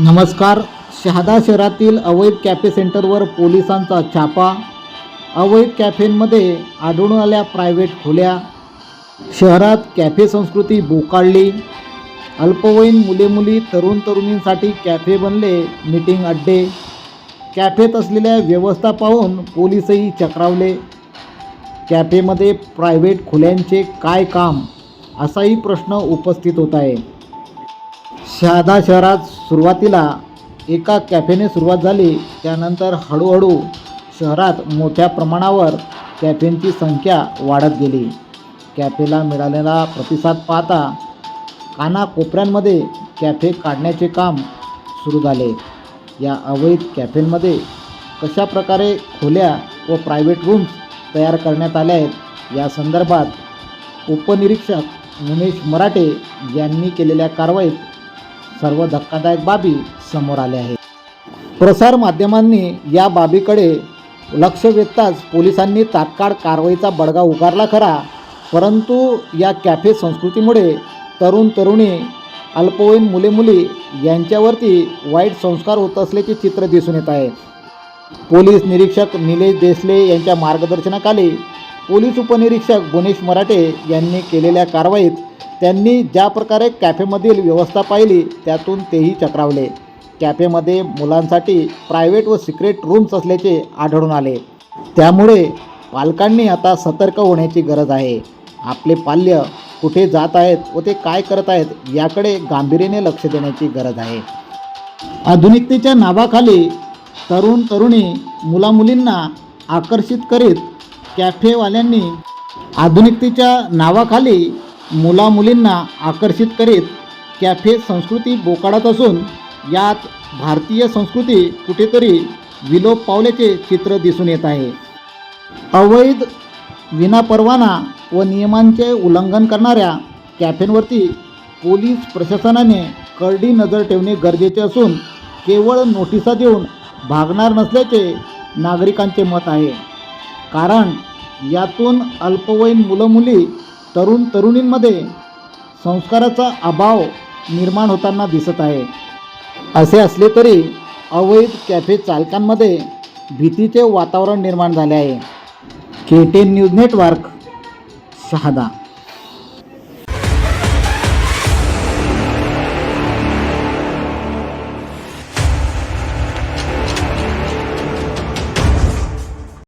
नमस्कार शहादा शहरातील अवैध कॅफे सेंटरवर पोलिसांचा छापा. अवैध कॅफेंमध्ये आढळून आल्या प्रायव्हेट खोल्या. शहरात कॅफे संस्कृती बोकाळली. अल्पवयीन मुले मुली तरुण तरुणींसाठी कॅफे बनले मीटिंग अड्डे. कॅफेत असलेल्या व्यवस्था पाहून पोलिसही चक्रावले. कॅफेमध्ये प्रायव्हेट खोल्यांचे काय काम? असाही प्रश्न उपस्थित होत आहे. शहादा शहरात सुरुवातीला एका कॅफेने सुरुवात झाली. त्यानंतर हळूहळू शहरात मोठ्या प्रमाणावर कॅफेंची संख्या वाढत गेली. कॅफेला मिळालेला प्रतिसाद पाहता कानाकोपऱ्यांमध्ये कॅफे काढण्याचे काम सुरू झाले. या अवैध कॅफेंमध्ये कशा प्रकारे खोल्या व प्रायव्हेट रूम्स तयार करण्यात आल्या आहेत या संदर्भात उपनिरीक्षक उमेश मराठे यांनी केलेल्या कारवाईत सर्व धक्कादायक बाबी समोर आल्या आहेत. प्रसार माध्यमांनी या बाबीकडे लक्ष वेधताच पोलिसांनी तात्काळ कारवाईचा बडगा उगारला खरा परंतु या कॅफे संस्कृतीमुळे तरुण तरुणी अल्पवयीन मुले मुली यांच्यावरती वाईट संस्कार होत असल्याचे चित्र दिसून येत आहे. पोलीस निरीक्षक निलेश देसले यांच्या मार्गदर्शनाखाली पोलीस उपनिरीक्षक गुणेश मराठे यांनी केलेल्या कारवाईत त्यांनी ज्या प्रकारे कॅफेमधील व्यवस्था पाहिली त्यातून तेही चक्रावले. कॅफेमध्ये मुलांसाठी प्रायव्हेट व सिक्रेट रूम्स असल्याचे आढळून आले. त्यामुळे पालकांनी आता सतर्क होण्याची गरज आहे. आपले पाल्य कुठे जात आहेत व ते काय करत आहेत याकडे गांभीर्याने लक्ष देण्याची गरज आहे. आधुनिकतेच्या नावाखाली तरुण तरुणी मुलामुलींना आकर्षित करीत कॅफेवाल्यांनी आधुनिकतेच्या नावाखाली मुलामुलींना आकर्षित करीत कॅफे संस्कृती बोकाडत असून यात भारतीय संस्कृती कुठेतरी विलोप पावल्याचे चित्र दिसून येत आहे. अवैध विनापरवाना व नियमांचे उल्लंघन करणाऱ्या कॅफेंवरती पोलीस प्रशासनाने करडी नजर ठेवणे गरजेचे असून केवळ नोटिसा देऊन भागणार नसल्याचे नागरिकांचे मत आहे. कारण यातून अल्पवयीन मुलं मुली तरुण तरुणींमध्ये संस्काराचा अभाव निर्माण होताना दिसत आहे. असे असले तरी अवैध कॅफे चालकांमध्ये भीतीचे वातावरण निर्माण झाले आहे. K ten news network Shahada.